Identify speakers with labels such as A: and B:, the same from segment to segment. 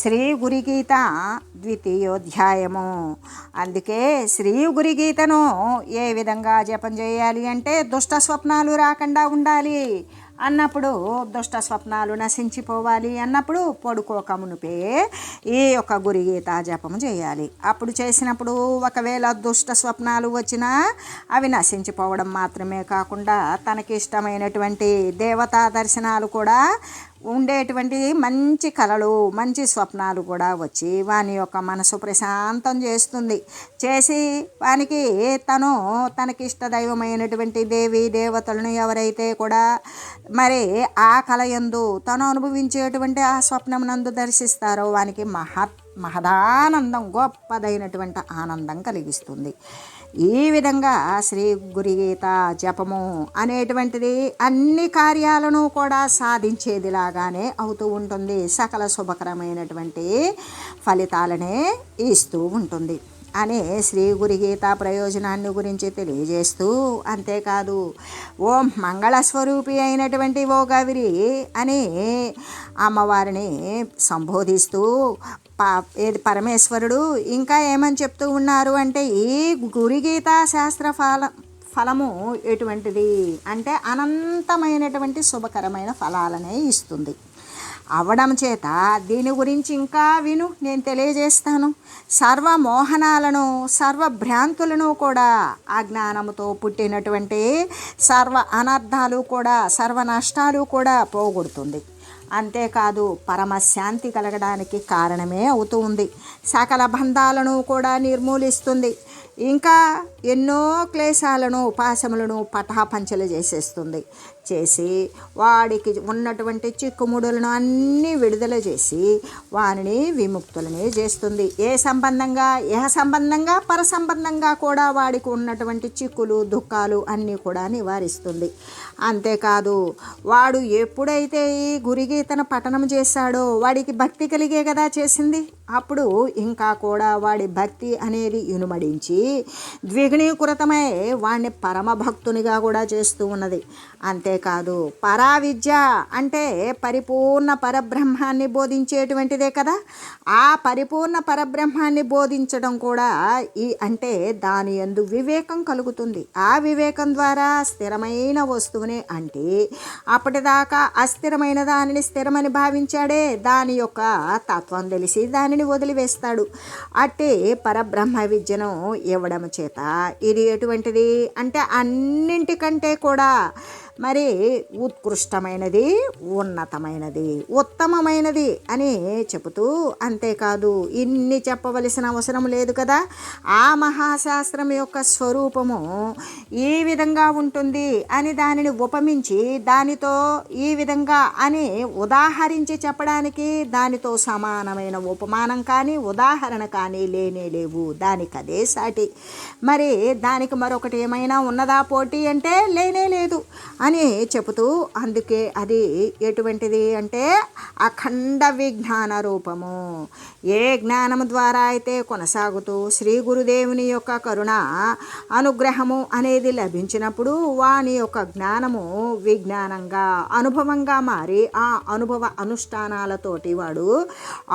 A: శ్రీ గురిగీత ద్వితీయోధ్యాయము. అందుకే శ్రీ గురిగీతను ఏ విధంగా జపం చేయాలి అంటే దుష్ట స్వప్నాలు రాకుండా ఉండాలి. అన్నప్పుడు దుష్ట స్వప్నాలు నశించిపోవాలి. అన్నప్పుడు పడుకోక మునిపే ఈ యొక్క గురిగీత జపము చేయాలి. అప్పుడు చేసినప్పుడు ఒకవేళ దుష్ట స్వప్నాలు వచ్చినా అవి నశించిపోవడం మాత్రమే కాకుండా తనకి ఇష్టమైనటువంటి దేవతా దర్శనాలు కూడా ఉండేటువంటి మంచి కళలు మంచి స్వప్నాలు కూడా వచ్చి వాని యొక్క మనసు ప్రశాంతం చేస్తుంది. చేసి వానికి తను తనకి ఇష్టదైవమైనటువంటి దేవి దేవతలను ఎవరైతే కూడా మరి ఆ కళ ఎందు తను అనుభవించేటువంటి ఆ స్వప్నం నందు దర్శిస్తారో వానికి మహత్ మహదానందం గొప్పదైనటువంటి ఆనందం కలిగిస్తుంది. ఈ విధంగా శ్రీ గురిగీత జపము అనేటువంటిది అన్ని కార్యాలను కూడా సాధించేదిలాగానే అవుతూ ఉంటుంది. సకల శుభకరమైనటువంటి ఫలితాలనే ఇస్తూ ఉంటుంది. అనే శ్రీ గురిగీత ప్రయోజనాన్ని గురించి తెలియజేస్తూ అంతేకాదు ఓం మంగళస్వరూపి అయినటువంటి ఓ గవిరి అని అమ్మవారిని సంబోధిస్తూ పా ఏది పరమేశ్వరుడు ఇంకా ఏమని చెప్తూ ఉన్నారు అంటే ఈ గురిగీత శాస్త్ర ఫల ఫలము ఎటువంటిది? అంటే అనంతమైనటువంటి శుభకరమైన ఫలాలనే ఇస్తుంది. అవడం చేత దీని గురించి ఇంకా విను నేను తెలియజేస్తాను. సర్వ మోహనాలను సర్వ భ్రాంతులను కూడా ఆ జ్ఞానముతో పుట్టినటువంటి సర్వ అనర్థాలు కూడా సర్వ నష్టాలు కూడా పోగొడుతుంది. అంతేకాదు పరమశాంతి కలగడానికి కారణమే అవుతూ ఉంది. సకల బంధాలను కూడా నిర్మూలిస్తుంది. ఇంకా ఎన్నో క్లేశాలను ఉపాసములను పటాపంచలు చేసేస్తుంది. చేసి వాడికి ఉన్నటువంటి చిక్కుముడులను అన్నీ విడుదల చేసి వానిని విముక్తులని చేస్తుంది. ఏ సంబంధంగా? ఏ సంబంధంగా? పర సంబంధంగా కూడా వాడికి ఉన్నటువంటి చిక్కులు దుఃఖాలు అన్నీ కూడా నివారిస్తుంది. అంతేకాదు వాడు ఎప్పుడైతే ఈ గురిగీతను పఠనం చేశాడో వాడికి భక్తి కలిగే కదా చేసింది? అప్పుడు ఇంకా కూడా వాడి భక్తి అనేది ఇనుమడించి ద్విగుణీకృతమై వాడిని పరమ భక్తునిగా కూడా చేస్తూ ఉన్నది. అంతే కాదు. పరావిద్య అంటే పరిపూర్ణ పరబ్రహ్మాన్ని బోధించేటువంటిదే కదా. ఆ పరిపూర్ణ పరబ్రహ్మాన్ని బోధించడం కూడా ఈ అంటే దాని ఎందు వివేకం కలుగుతుంది. ఆ వివేకం ద్వారా స్థిరమైన వస్తువుని అంటే అప్పటిదాకా అస్థిరమైన దానిని స్థిరమని భావించాడే దాని యొక్క తత్వం తెలిసి దానిని వదిలివేస్తాడు. అట్టే పరబ్రహ్మ విద్యను ఇవ్వడం చేత ఇది ఎటువంటిది? అంటే అన్నింటికంటే కూడా మరి ఉత్కృష్టమైనది ఉన్నతమైనది ఉత్తమమైనది అని చెబుతూ అంతేకాదు ఇన్ని చెప్పవలసిన అవసరం లేదు కదా. ఆ మహాశాస్త్రం యొక్క స్వరూపము ఈ విధంగా ఉంటుంది అని దానిని ఉపమించి దానితో ఈ విధంగా అని ఉదాహరించి చెప్పడానికి దానితో సమానమైన ఉపమానం కానీ ఉదాహరణ కానీ లేనే లేవు. దానికి అదే సాటి. మరి దానికి మరొకటి ఏమైనా ఉన్నదా పోటీ అంటే లేనే లేదు. అని చెబుతూ అందుకే అది ఎటువంటిది అంటే అఖండ విజ్ఞాన రూపము. ఏ జ్ఞానము ద్వారా అయితే కొనసాగుతూ శ్రీ గురుదేవుని యొక్క కరుణ అనుగ్రహము అనేది లభించినప్పుడు వాని యొక్క జ్ఞానము విజ్ఞానంగా అనుభవంగా మారి ఆ అనుభవ అనుష్ఠానాలతోటి వాడు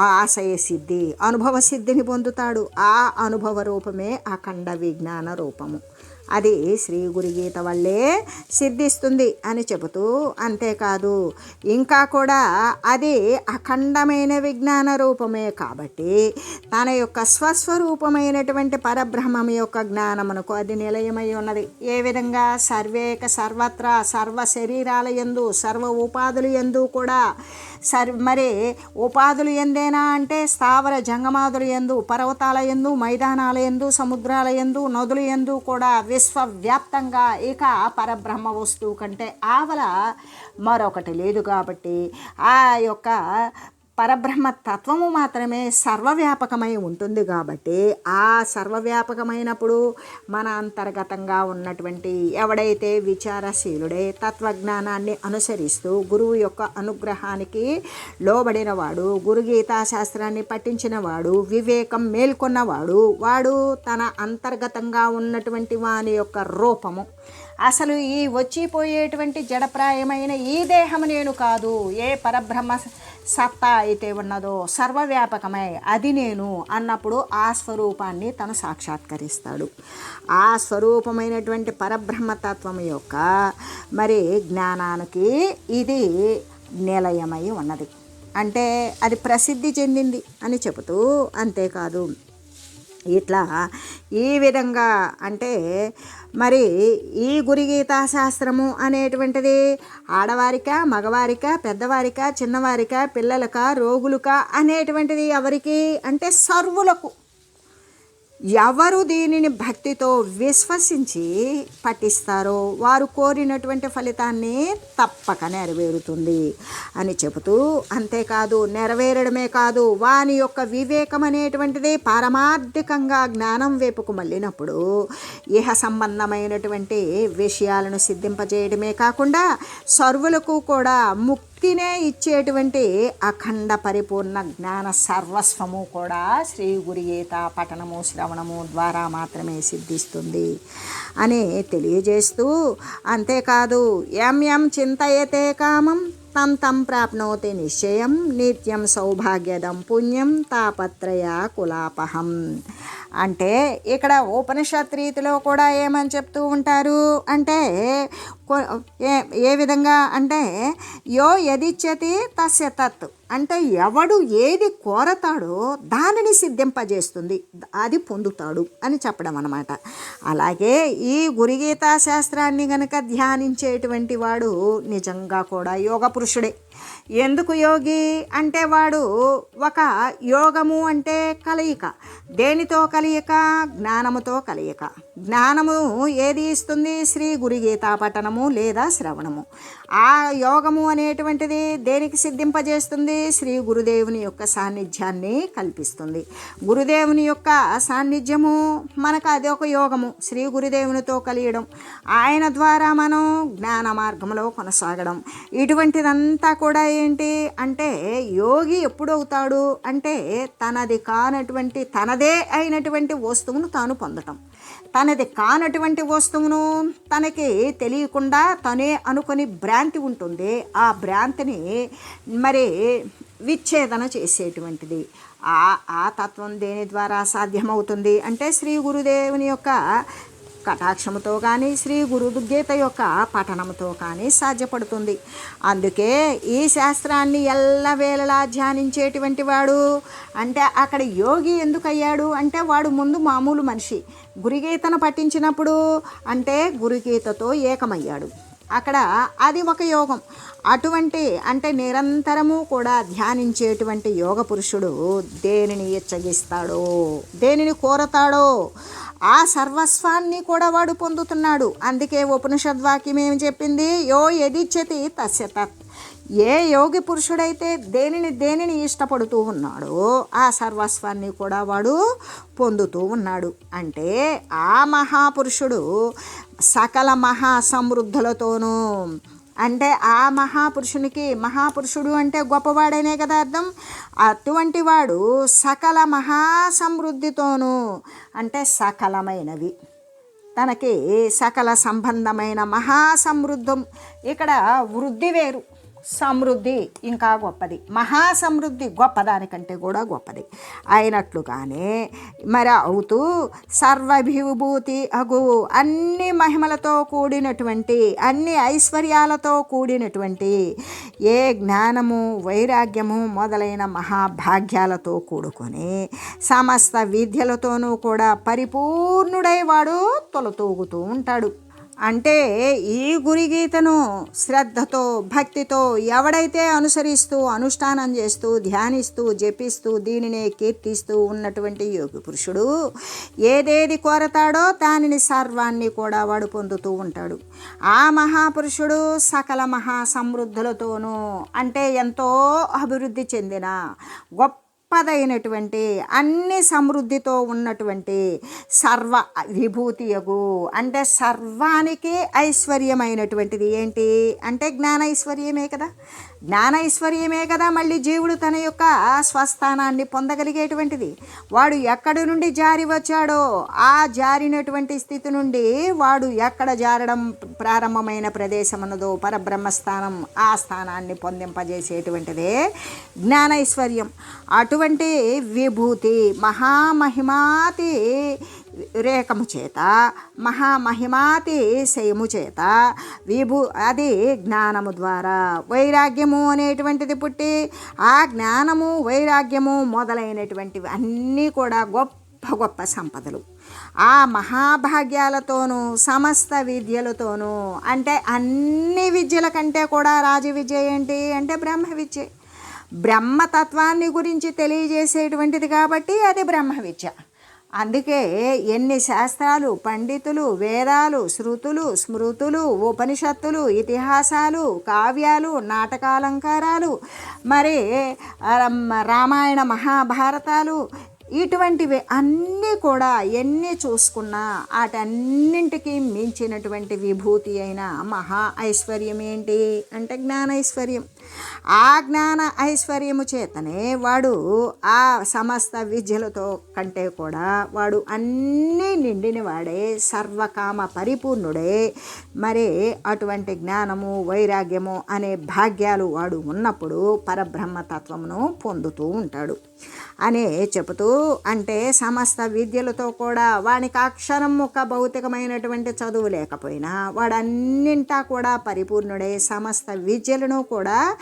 A: ఆశయ సిద్ధి అనుభవ సిద్ధిని పొందుతాడు. ఆ అనుభవ రూపమే అఖండ విజ్ఞాన రూపము. అది శ్రీ గురుగీత వల్లే సిద్ధిస్తుంది అని చెబుతూ అంతేకాదు. ఇంకా కూడా అది అఖండమైన విజ్ఞాన రూపమే కాబట్టి తన యొక్క స్వస్వరూపమైనటువంటి పరబ్రహ్మం యొక్క జ్ఞానమునకు అది నిలయమై ఉన్నది. ఏ విధంగా సర్వేక సర్వత్రా సర్వ శరీరాల ఎందు సర్వ ఉపాధులు ఎందు కూడా సర్ మరి ఉపాధులు ఎందేనా అంటే స్థావర జంగమాదులు ఎందు పర్వతాల ఎందు మైదానాల ఎందు సముద్రాల ఎందు నదులు ఎందు కూడా విశ్వవ్యాప్తంగా ఇక పరబ్రహ్మ వస్తువు కంటే ఆవల మరొకటి లేదు కాబట్టి ఆ యొక్క పరబ్రహ్మ తత్వము మాత్రమే సర్వవ్యాపకమై ఉంటుంది కాబట్టి ఆ సర్వవ్యాపకమైనప్పుడు మన అంతర్గతంగా ఉన్నటువంటి ఎవడైతే విచారశీలుడే తత్వజ్ఞానాన్ని అనుసరిస్తూ గురువు యొక్క అనుగ్రహానికి లోబడినవాడు గురుగీతా శాస్త్రాన్ని పఠించినవాడు వివేకం మేల్కొన్నవాడు వాడు తన అంతర్గతంగా ఉన్నటువంటి వాని యొక్క రూపము. అసలు ఈ వచ్చిపోయేటువంటి జడప్రాయమైన ఈ దేహం నేను కాదు ఏ పరబ్రహ్మ సత్తా అయితే ఉన్నదో సర్వవ్యాపకమై అది నేను అన్నప్పుడు ఆ స్వరూపాన్ని తను సాక్షాత్కరిస్తాడు. ఆ స్వరూపమైనటువంటి పరబ్రహ్మతత్వం యొక్క మరి జ్ఞానానికి ఇది నిలయమై ఉన్నది. అంటే అది ప్రసిద్ధి చెందింది అని చెబుతూ అంతేకాదు. ఇట్లా ఈ విధంగా అంటే మరి ఈ గురిగీతా శాస్త్రము అనేటువంటిది ఆడవారిక మగవారిక పెద్దవారిక చిన్నవారిక పిల్లలక రోగులుక అనేటువంటిది ఎవరికి అంటే సర్వులకు ఎవరు దీనిని భక్తితో విశ్వసించి పఠిస్తారో వారు కోరినటువంటి ఫలితాన్ని తప్పక నెరవేరుతుంది అని చెబుతూ అంతేకాదు నెరవేరడమే కాదు వాని యొక్క వివేకం అనేటువంటిది పారమార్థికంగా జ్ఞానం వైపుకు మళ్ళినప్పుడు ఇహ సంబంధమైనటువంటి విషయాలను సిద్ధింపజేయడమే కాకుండా సర్వులకు కూడా ముక్తి భక్తినే ఇచ్చేటువంటి అఖండ పరిపూర్ణ జ్ఞాన సర్వస్వము కూడా శ్రీ గురిగీత పఠనము శ్రవణము ద్వారా మాత్రమే సిద్ధిస్తుంది అని తెలియజేస్తూ అంతేకాదు ఎం ఎం చింతయతే కామం తం తం ప్రాప్నోతి నిశ్చయం నిత్యం సౌభాగ్యదం పుణ్యం తాపత్రయ కులాపహం. అంటే ఇక్కడ ఉపనిషత్ రీతిలో కూడా ఏమని చెప్తూ ఉంటారు? అంటే ఏ ఏ విధంగా? అంటే యో యదిచ్చతి తస్య తత్. అంటే ఎవడు ఏది కోరతాడో దానిని సిద్ధింపజేస్తుంది. అది పొందుతాడు అని చెప్పడం అనమాట అలాగే ఈ గురిగీతా శాస్త్రాన్ని గనక ధ్యానించేటువంటి వాడు నిజంగా కూడా యోగ పురుషుడే ఎందుకు యోగి? అంటే వాడు ఒక యోగము అంటే కలయిక. దేనితో కలయిక? జ్ఞానముతో కలయిక. జ్ఞానము ఏది ఇస్తుంది? శ్రీ గురుగీతా పఠనము లేదా శ్రవణము. ఆ యోగము అనేటువంటిది దేనికి సిద్ధింపజేస్తుంది? శ్రీ గురుదేవుని యొక్క సాన్నిధ్యాన్ని కల్పిస్తుంది. గురుదేవుని యొక్క సాన్నిధ్యము మనకు అది ఒక యోగము. శ్రీ గురుదేవునితో కలియడం. ఆయన ద్వారా మనం జ్ఞాన మార్గంలో కొనసాగడం. ఇటువంటిదంతా కూడా ఏంటి అంటే యోగి ఎప్పుడవుతాడు అంటే తనది కానటువంటి తనదే అయినటువంటి వస్తువును తాను పొందటం. తనది కానటువంటి వస్తువును తనకి తెలియకుండా తనే అనుకొని భ్రాంతి ఉంటుంది. ఆ భ్రాంతిని మరి విచ్ఛేదన చేసేటువంటిది. ఆ ఆ తత్వం దేని ద్వారా సాధ్యమవుతుంది అంటే శ్రీ గురుదేవుని యొక్క కటాక్షముతో కానీ శ్రీ గురు గీత యొక్క పఠనంతో కానీ సాధ్యపడుతుంది. అందుకే ఈ శాస్త్రాన్ని ఎల్లవేళలా ధ్యానించేటువంటి వాడు. అంటే అక్కడ యోగి ఎందుకు అయ్యాడు అంటే వాడు ముందు మామూలు మనిషి. గురిగీతను పఠించినప్పుడు అంటే గురుగీతతో ఏకమయ్యాడు. అక్కడ అది ఒక యోగం. అటువంటి అంటే నిరంతరము కూడా ధ్యానించేటువంటి యోగ పురుషుడు దేనిని ఇచ్చగిస్తాడో దేనిని కోరతాడో ఆ సర్వస్వాన్ని కూడా వాడు పొందుతున్నాడు. అందుకే ఉపనిషద్వాక్యం ఏమి చెప్పింది? యో ఎదిచ్చతి తస్య తత్. ఏ యోగి పురుషుడైతే దేనిని దేనిని ఇష్టపడుతూ ఉన్నాడో ఆ సర్వస్వాన్ని కూడా వాడు పొందుతూ ఉన్నాడు. అంటే ఆ మహాపురుషుడు సకల మహా సమృద్ధులతోనూ అంటే ఆ మహాపురుషునికి మహాపురుషుడు అంటే గొప్పవాడనే కదా అర్థం? అటువంటి వాడు సకల మహాసమృద్ధితోనూ అంటే సకలమైనవి. తనకి సకల సంబంధమైన మహాసమృద్ధం. ఇక్కడ వృద్ధి వేరు. సమృద్ధి ఇంకా గొప్పది. మహాసమృద్ధి గొప్పదానికంటే కూడా గొప్పది. అయినట్లుగానే మరి అవుతూ సర్వభిభూతి అగు అన్ని మహిమలతో కూడినటువంటి అన్ని ఐశ్వర్యాలతో కూడినటువంటి ఏ జ్ఞానము వైరాగ్యము మొదలైన మహాభాగ్యాలతో కూడుకొని సమస్త విద్యలతోనూ కూడా పరిపూర్ణుడై వాడు తొలతూగుతూ ఉంటాడు. అంటే ఈ గురిగీతను శ్రద్ధతో భక్తితో ఎవడైతే అనుసరిస్తూ అనుష్ఠానం చేస్తూ ధ్యానిస్తూ జపిస్తూ దీనినే కీర్తిస్తూ ఉన్నటువంటి యోగి పురుషుడు ఏదేది కోరతాడో దానిని సర్వాన్ని కూడా వాడు పొందుతూ ఉంటాడు. ఆ మహాపురుషుడు సకల మహా సమృద్ధులతోనూ అంటే ఎంతో అభివృద్ధి చెందిన గొప్ప గొప్పదైనటువంటి అన్ని సమృద్ధితో ఉన్నటువంటి సర్వ విభూతియగు. అంటే సర్వానికి ఐశ్వర్యమైనటువంటిది ఏంటి? అంటే జ్ఞాన ఐశ్వర్యమే కదా. జ్ఞాన ఐశ్వర్యమే కదా మళ్ళీ జీవుడు తన యొక్క స్వస్థానాన్ని పొందగలిగేటువంటిది. వాడు ఎక్కడి నుండి జారి వచ్చాడో ఆ జారినటువంటి స్థితి నుండి వాడు ఎక్కడ జారడం ప్రారంభమైన ప్రదేశం ఉన్నదో పరబ్రహ్మస్థానం ఆ స్థానాన్ని పొందింపజేసేటువంటిదే జ్ఞానైశ్వర్యం. అటువంటి విభూతి మహామహిమాతి రేఖము చేత మహామహిమాతి శయము చేత విభూ అది జ్ఞానము ద్వారా. వైరాగ్యము అనేటువంటిది పుట్టి ఆ జ్ఞానము వైరాగ్యము మొదలైనటువంటివి అన్నీ కూడా గొప్ప గొప్ప సంపదలు. ఆ మహాభాగ్యాలతోనూ సమస్త విద్యలతోనూ అంటే అన్ని విద్యల కంటే కూడా రాజ విద్య ఏంటి అంటే బ్రహ్మ విద్య. బ్రహ్మతత్వాన్ని గురించి తెలియజేసేటువంటిది కాబట్టి అది బ్రహ్మ విద్య. అందుకే ఎన్ని శాస్త్రాలు పండితులు వేదాలు శృతులు స్మృతులు ఉపనిషత్తులు ఇతిహాసాలు కావ్యాలు నాటకాలంకారాలు మరి రామాయణ మహాభారతాలు ఇటువంటివి అన్నీ కూడా ఎన్ని చూసుకున్నా వాటన్నింటికి మించినటువంటి విభూతి అయిన మహా ఐశ్వర్యం ఏంటి అంటే జ్ఞానైశ్వర్యం ఆ జ్ఞాన ఐశ్వర్యము చేతనే వాడు ఆ సమస్త విద్యలతో కంటే కూడా వాడు అన్నీ నిండిన వాడే సర్వకామ పరిపూర్ణుడే. మరి అటువంటి జ్ఞానము వైరాగ్యము అనే భాగ్యాలు వాడు ఉన్నప్పుడు పరబ్రహ్మతత్వమును పొందుతూ ఉంటాడు. అనే చెబుతూ అంటే సమస్త విద్యలతో కూడా వానికి అక్షరం ఒక భౌతికమైనటువంటి చదువు లేకపోయినా వాడన్నింటా కూడా పరిపూర్ణుడై సమస్త విద్యలను కూడా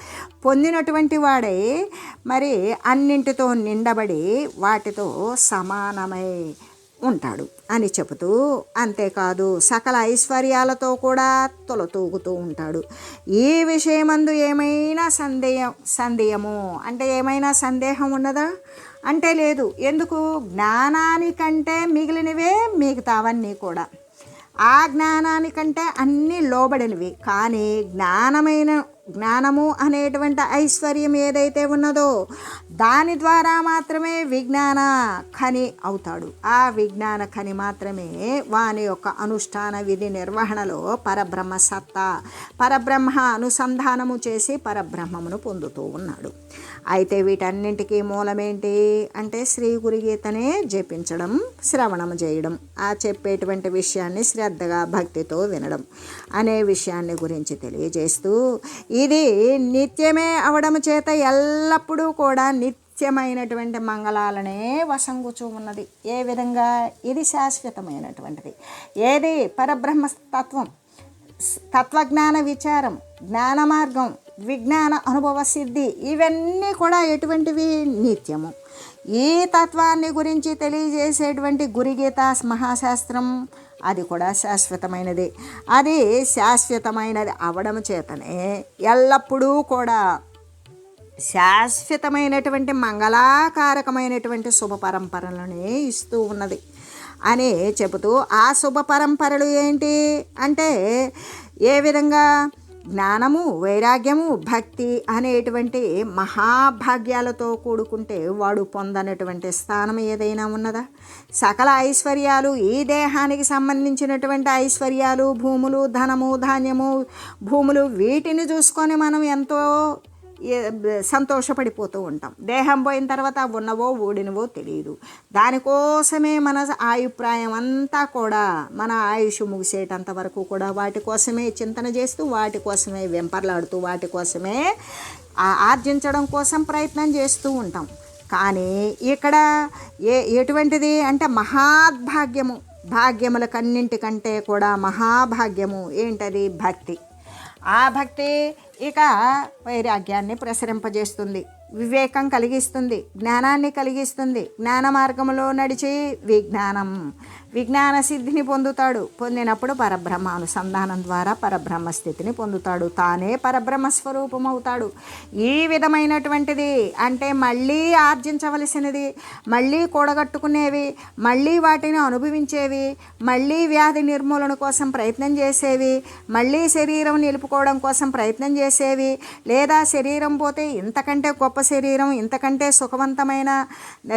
A: పొందినటువంటి వాడై. మరి అన్నింటితో నిండబడి వాటితో సమానమై. ఉంటాడు అని చెబుతూ అంతేకాదు సకల ఐశ్వర్యాలతో కూడా తొలతూగుతూ ఉంటాడు. ఈ విషయమందు ఏమైనా సందేహం సందేహము అంటే ఏమైనా సందేహం ఉన్నదా? అంటే లేదు. ఎందుకు? జ్ఞానానికంటే మిగిలినవే మిగతావన్నీ కూడా. ఆ జ్ఞానానికంటే అన్నీ లోబడినవి. కానీ జ్ఞానమైన జ్ఞానము అనేటువంటి ఐశ్వర్యం ఏదైతే ఉన్నదో దాని ద్వారా మాత్రమే విజ్ఞాన ఖని అవుతాడు. ఆ విజ్ఞాన ఖని మాత్రమే వాని యొక్క అనుష్ఠాన విధి నిర్వహణలో పరబ్రహ్మ సత్తా పరబ్రహ్మ అనుసంధానము చేసి పరబ్రహ్మమును పొందుతూ ఉన్నాడు. అయితే వీటన్నింటికీ మూలమేంటి అంటే శ్రీ గురుగీతనే జపించడం శ్రవణం చేయడం ఆ చెప్పేటువంటి విషయాన్ని శ్రద్ధగా భక్తితో వినడం అనే విషయాన్ని గురించి తెలియజేస్తూ ఇది నిత్యమే అవడం చేత ఎల్లప్పుడూ కూడా నిత్యమైనటువంటి మంగళాలనే వసంగుచూ ఉన్నది. ఏ విధంగా? ఇది శాశ్వతమైనటువంటిది. ఏది? పరబ్రహ్మ తత్వం తత్వజ్ఞాన విచారం జ్ఞాన మార్గం విజ్ఞాన అనుభవ సిద్ధి ఇవన్నీ కూడా ఎటువంటివి? నిత్యము. ఈ తత్వాన్ని గురించి తెలియజేసేటువంటి గురిగీత మహాశాస్త్రం అది కూడా శాశ్వతమైనది. అది శాశ్వతమైనది అవడం చేతనే ఎల్లప్పుడూ కూడా శాశ్వతమైనటువంటి మంగళాకారకమైనటువంటి శుభ పరంపరలనే ఇస్తూ ఉన్నది. అని చెబుతూ ఆ శుభ పరంపరలు ఏంటి? అంటే ఏ విధంగా? జ్ఞానము వైరాగ్యము భక్తి అనేటువంటి మహాభాగ్యాలతో కూడుకుంటే వాడు పొందనటువంటి స్థానం ఏదైనా ఉన్నదా? సకల ఐశ్వర్యాలు ఈ దేహానికి సంబంధించినటువంటి ఐశ్వర్యాలు భూములు ధనము ధాన్యము భూములు వీటిని చూసుకొని మనం ఎంతో సంతోషపడిపోతూ ఉంటాం. దేహం పోయిన తర్వాత ఉన్నవో ఊడినవో తెలియదు దానికోసమే మన ఆయుప్రాయం అంతా కూడా మన ఆయుష్ ముగిసేటంత వరకు కూడా వాటి కోసమే చింతన చేస్తూ వాటి కోసమే వెంపర్లాడుతూ వాటి కోసమే ఆర్జించడం కోసం ప్రయత్నం చేస్తూ ఉంటాం. కానీ ఇక్కడ ఏ ఎటువంటిది అంటే మహాభాగ్యము భాగ్యములకన్నింటికంటే కూడా మహాభాగ్యము ఏంటది? భక్తి. ఆ భక్తి ఇక వైరాగ్యాన్ని ప్రసరింపజేస్తుంది. వివేకం కలిగిస్తుంది. జ్ఞానాన్ని కలిగిస్తుంది. జ్ఞాన మార్గంలో నడిచి విజ్ఞానం. విజ్ఞాన సిద్ధిని పొందుతాడు. పొందినప్పుడు పరబ్రహ్మ అనుసంధానం ద్వారా పరబ్రహ్మ స్థితిని పొందుతాడు. తానే పరబ్రహ్మ స్వరూపం అవుతాడు ఈ విధమైనటువంటిది అంటే మళ్ళీ ఆర్జించవలసినది మళ్ళీ కూడగట్టుకునేవి మళ్ళీ వాటిని అనుభవించేవి మళ్ళీ వ్యాధి నిర్మూలన కోసం ప్రయత్నం చేసేవి మళ్ళీ శరీరం నిలుపుకోవడం కోసం ప్రయత్నం చేసేవి లేదా శరీరం పోతే ఇంతకంటే గొప్ప శరీరం ఇంతకంటే సుఖవంతమైన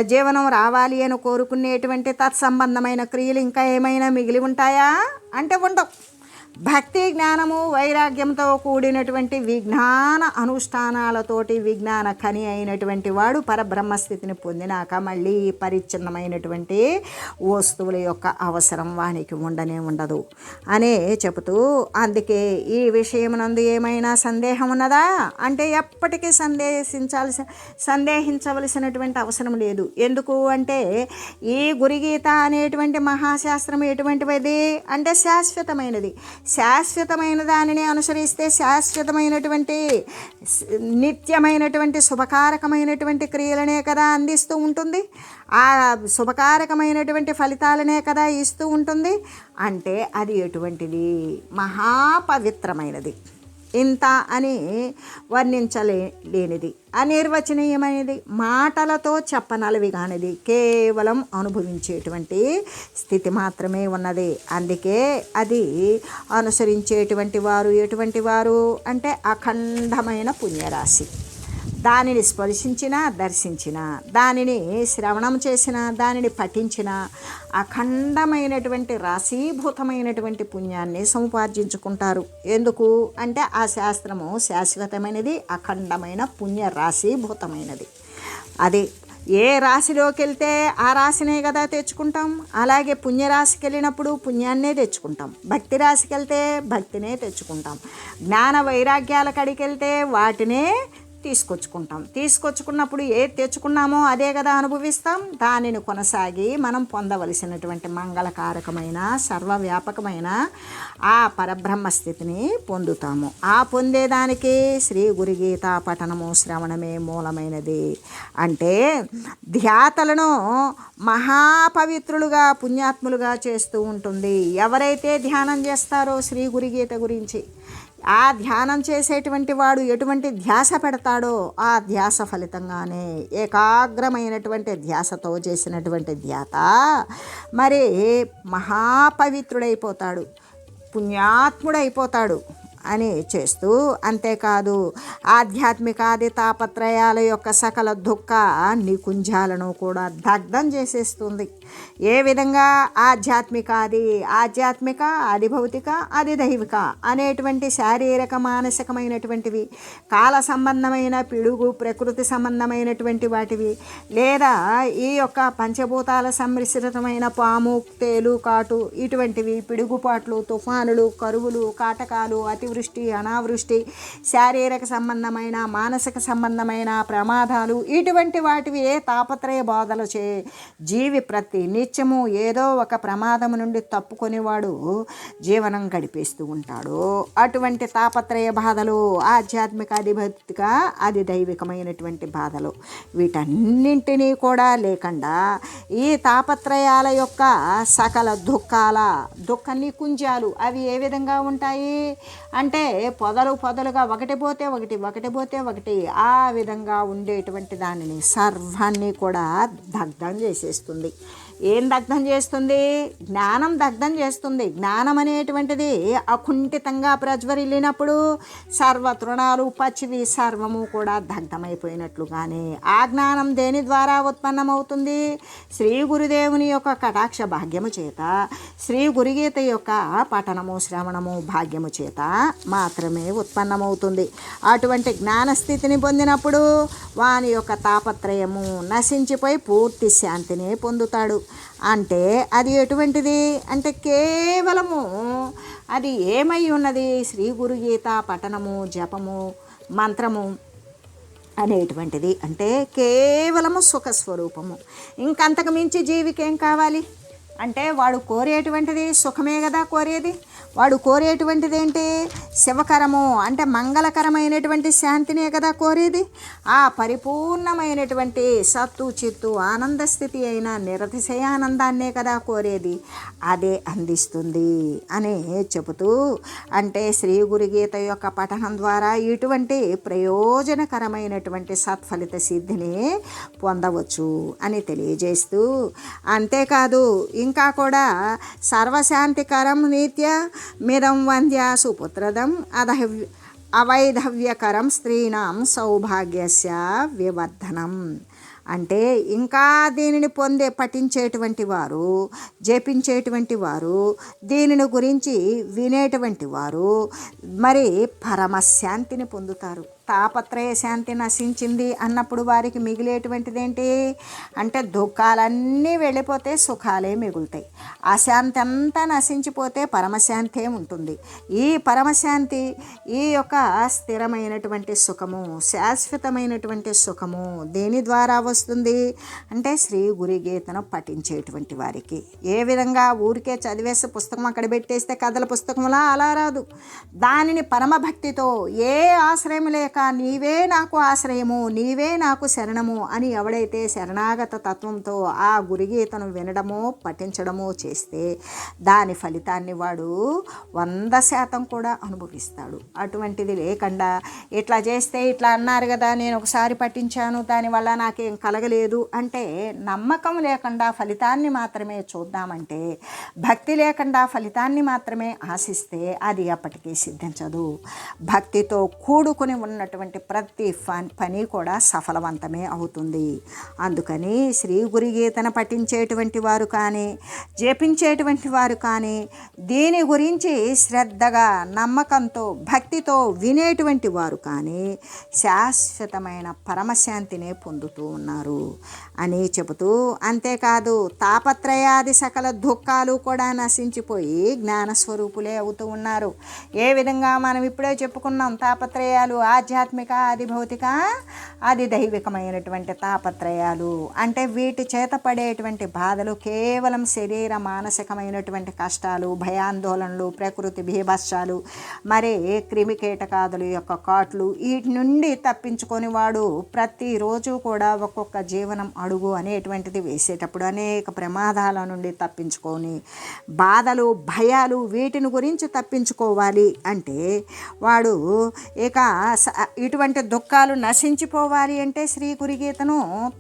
A: జీవనం రావాలి అని కోరుకునేటువంటి తత్సంబంధమైన క్రియ క్రియలు ఇంకా ఏమైనా మిగిలి ఉంటాయా? అంటే ఉండవు. భక్తి జ్ఞానము వైరాగ్యంతో కూడినటువంటి విజ్ఞాన అనుష్ఠానాలతోటి విజ్ఞాన ఖని అయినటువంటి వాడు పరబ్రహ్మస్థితిని పొందినాక మళ్ళీ పరిచ్ఛిన్నమైనటువంటి వస్తువుల యొక్క అవసరం వానికి ఉండనే ఉండదు అనే చెబుతూ అందుకే ఈ విషయమునందు ఏమైనా సందేహం ఉన్నదా? అంటే ఎప్పటికీ సందేహించాల్సి సందేహించవలసినటువంటి అవసరం లేదు. ఎందుకు అంటే ఈ గురిగీత అనేటువంటి మహాశాస్త్రం ఎటువంటిది అంటే శాశ్వతమైనది. శాశ్వతమైన దానిని అనుసరిస్తే శాశ్వతమైనటువంటి నిత్యమైనటువంటి శుభకారకమైనటువంటి క్రియలనే కదా అందిస్తూ ఉంటుంది. ఆ శుభకారకమైనటువంటి ఫలితాలనే కదా ఇస్తూ ఉంటుంది. అంటే అది ఎటువంటిది? మహాపవిత్రమైనది. ఇంత అని వర్ణించలే లేనిది అనిర్వచనీయమైనది మాటలతో చెప్పనలవి కానిది కేవలం అనుభవించేటువంటి స్థితి మాత్రమే ఉన్నది. అందుకే అది అనుసరించేటువంటి వారు ఎటువంటి వారు? అంటే అఖండమైన పుణ్యరాశి. దానిని స్పర్శించిన దర్శించిన దానిని శ్రవణం చేసిన దానిని పఠించిన అఖండమైనటువంటి రాశీభూతమైనటువంటి పుణ్యాన్ని సముపార్జించుకుంటారు. ఎందుకు? అంటే ఆ శాస్త్రము శాశ్వతమైనది అఖండమైన పుణ్య రాశీభూతమైనది. అది ఏ రాశిలోకి వెళ్తే ఆ రాశినే కదా తెచ్చుకుంటాం. అలాగే పుణ్యరాశికి వెళ్ళినప్పుడు పుణ్యాన్నే తెచ్చుకుంటాం. భక్తి రాశికి వెళ్తే భక్తినే తెచ్చుకుంటాం. జ్ఞాన వైరాగ్యాల కడికి వెళ్తే వాటినే తీసుకొచ్చుకుంటాం. తీసుకొచ్చుకున్నప్పుడు ఏది తెచ్చుకున్నామో అదే కదా అనుభవిస్తాం. దానిని కొనసాగి మనం పొందవలసినటువంటి మంగళకారకమైన సర్వవ్యాపకమైన ఆ పరబ్రహ్మ స్థితిని పొందుతాము. ఆ పొందేదానికి శ్రీ గురుగీత పఠనము శ్రవణమే మూలమైనది. అంటే ధ్యాతలను మహాపవిత్రులుగా పుణ్యాత్ములుగా చేస్తూ ఉంటుంది. ఎవరైతే ధ్యానం చేస్తారో శ్రీ గురుగీత గురించి. ఆ ధ్యానం చేసేటువంటి వాడు ఎటువంటి ధ్యాస పెడతాడో ఆ ధ్యాస ఫలితంగానే ఏకాగ్రమైనటువంటి ధ్యాసతో చేసినటువంటి ధ్యాత మరి మహాపవిత్రుడైపోతాడు పుణ్యాత్ముడైపోతాడు అని చేస్తూ అంతేకాదు ఆధ్యాత్మికాది తాపత్రయాల యొక్క సకల దుఃఖ నికుంజాలను కూడా దగ్ధం చేసేస్తుంది. ఏ విధంగా ఆధ్యాత్మికాది ఆధ్యాత్మిక అది భౌతిక అది దైవిక అనేటువంటి శారీరక మానసికమైనటువంటివి కాల సంబంధమైన పిడుగు ప్రకృతి సంబంధమైనటువంటి వాటివి లేదా ఈ యొక్క పంచభూతాల సమ్మిశ్రితమైన పాము తేలు కాటు ఇటువంటివి పిడుగుపాట్లు తుఫానులు కరువులు కాటకాలు అతివృష్టి అనావృష్టి శారీరక సంబంధమైన మానసిక సంబంధమైన ప్రమాదాలు ఇటువంటి వాటివి ఏ తాపత్రయ బాధలు చే జీవి ప్రతి నిత్యము ఏదో ఒక ప్రమాదము నుండి తప్పుకొనేవాడు జీవనం గడిపేస్తూ ఉంటాడు. అటువంటి తాపత్రయ బాధలు ఆధ్యాత్మిక అధిభౌతిక అది దైవికమైనటువంటి బాధలు. వీటన్నింటినీ కూడా లేకుండా ఈ తాపత్రయాల యొక్క సకల దుఃఖాల దుఃఖ నికుంజాలు అవి ఏ విధంగా ఉంటాయి? అంటే పొదలు పొదలుగా ఒకటి పోతే ఒకటి ఒకటి పోతే ఒకటి ఆ విధంగా ఉండేటువంటి దానిని సర్వాన్ని కూడా దగ్ధం చేసేస్తుంది. ఏం దగ్ధం చేస్తుంది? జ్ఞానం దగ్ధం చేస్తుంది. జ్ఞానం అనేటువంటిది అకుంఠితంగా ప్రజ్వరిల్లినప్పుడు సర్వ తృణాలు పచ్చివి సర్వము కూడా దగ్ధమైపోయినట్లుగానే ఆ జ్ఞానం దేని ద్వారా ఉత్పన్నమవుతుంది? శ్రీ గురుదేవుని యొక్క కటాక్ష భాగ్యము చేత శ్రీ గురుగీత యొక్క పఠనము శ్రవణము భాగ్యము చేత మాత్రమే ఉత్పన్నమవుతుంది. అటువంటి జ్ఞానస్థితిని పొందినప్పుడు వాని యొక్క తాపత్రయము నశించిపోయి పూర్తి శాంతిని పొందుతాడు. అంటే అది ఎటువంటిది? అంటే కేవలము అది ఏమై ఉన్నది? శ్రీ గురుగీత పఠనము జపము మంత్రము అనేటువంటిది. అంటే కేవలము సుఖ స్వరూపము ఇంకంతకు మించి జీవికి ఏం కావాలి? అంటే వాడు కోరేటువంటిది సుఖమే కదా కోరేది? వాడు కోరేటువంటిది ఏంటి శివకరము అంటే మంగళకరమైనటువంటి శాంతినే కదా కోరేది? ఆ పరిపూర్ణమైనటువంటి సత్తు చిత్తు ఆనంద స్థితి అయిన నిరతిశయానందాన్నే కదా కోరేది? అదే అందిస్తుంది అని చెబుతూ అంటే శ్రీ గురుగీత యొక్క పఠనం ద్వారా ఇటువంటి ప్రయోజనకరమైనటువంటి సత్ఫలిత సిద్ధిని పొందవచ్చు అని తెలియజేస్తూ అంతేకాదు ఇంకా కూడా సర్వశాంతికరం నిత్య మిదం వంద్య సుపుత్రదం అధవ్య అవైధవ్యకరం స్త్రీణం సౌభాగ్యస్య వివర్ధనం. అంటే ఇంకా దీనిని పొందే పఠించేటువంటి వారు జపించేటువంటి వారు దీనిని గురించి వినేటువంటి వారు మరి పరమశాంతిని పొందుతారు. తాపత్రయ శాంతి నశించింది అన్నప్పుడు వారికి మిగిలేటువంటిది ఏంటి అంటే దుఃఖాలన్నీ వెళ్ళిపోతే సుఖాలే మిగులుతాయి. అశాంతి అంతా నశించిపోతే పరమశాంతే ఉంటుంది. ఈ పరమశాంతి ఈ యొక్క స్థిరమైనటువంటి సుఖము శాశ్వతమైనటువంటి సుఖము దేని ద్వారా వస్తుంది? అంటే శ్రీ గురి గీతను పఠించేటువంటి వారికి. ఏ విధంగా ఊరికే చదివేస్తే పుస్తకం అక్కడ పెట్టేస్తే కథల పుస్తకంలా అలా రాదు. దానిని పరమభక్తితో ఏ ఆశ్రయం లేక నీవే నాకు ఆశ్రయము నీవే నాకు శరణము అని ఎవడైతే శరణాగత తత్వంతో ఆ గురిగీతను వినడమో పఠించడమో చేస్తే దాని ఫలితాన్ని వాడు వంద శాతం కూడా అనుభవిస్తాడు. అటువంటిది లేకుండా ఇట్లా చేస్తే ఇట్లా అన్నారు కదా నేను ఒకసారి పఠించాను దానివల్ల నాకేం కలగలేదు అంటే నమ్మకం లేకుండా ఫలితాన్ని మాత్రమే చూద్దామంటే భక్తి లేకుండా ఫలితాన్ని మాత్రమే ఆశిస్తే అది ఎప్పటికీ సిద్ధించదు. భక్తితో కూడుకుని ఉన్న ఉన్నటువంటి ప్రతి పని కూడా సఫలవంతమే అవుతుంది. అందుకని శ్రీ గురి గీతను పఠించేటువంటి వారు కానీ జపించేటువంటి వారు కానీ దీని గురించి శ్రద్ధగా నమ్మకంతో భక్తితో వినేటువంటి వారు కానీ శాశ్వతమైన పరమశాంతినే పొందుతూ ఉన్నారు. అని చెబుతూ అంతేకాదు తాపత్రయాది సకల దుఃఖాలు కూడా నశించిపోయి జ్ఞానస్వరూపులే అవుతూ ఉన్నారు. ఏ విధంగా మనం ఇప్పుడే చెప్పుకున్నాం తాపత్రయాలు ఆధ్యాత్మిక ఆధ్యాత్మిక అది భౌతిక అది దైవికమైనటువంటి తాపత్రయాలు. అంటే వీటి చేత పడేటువంటి బాధలు కేవలం శరీర మానసికమైనటువంటి కష్టాలు భయాందోళనలు ప్రకృతి భీభత్సాలు మరి క్రిమి కీటకాదుల యొక్క కాట్లు వీటి నుండి తప్పించుకొని వాడు ప్రతిరోజు కూడా ఒక్కొక్క జీవనం అడుగు అనేటువంటిది వేసేటప్పుడు అనేక ప్రమాదాల నుండి తప్పించుకొని బాధలు భయాలు వీటిని గురించి తప్పించుకోవాలి అంటే వాడు ఇక ఇటువంటి దుఃఖాలు నశించిపోవాలి అంటే శ్రీ గురుగీతను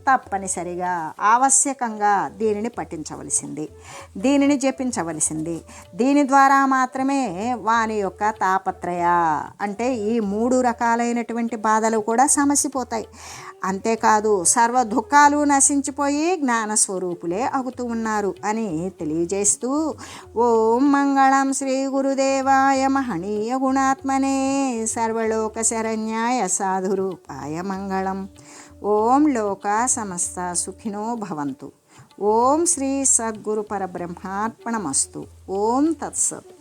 A: తప్పనిసరిగా ఆవశ్యకంగా దీనిని పఠించవలసింది. దీనిని జపించవలసింది. దీని ద్వారా మాత్రమే వాని యొక్క తాపత్రయ అంటే ఈ మూడు రకాలైనటువంటి బాధలు కూడా సమసిపోతాయి. అంతేకాదు సర్వ దుఃఖాలు నశించిపోయి జ్ఞానస్వరూపులే అగుతూ ఉన్నారు అని తెలియజేస్తూ ఓం మంగళం శ్రీ గురుదేవాయ మహనీయ గుణాత్మనే సర్వలోక శరణ్యాయ సాధురూపాయ మంగళం. ఓం లోక సమస్త సుఖినో భవంతు. ఓం శ్రీ సద్గురు పరబ్రహ్మార్పణమస్తు. ఓం తత్సత్.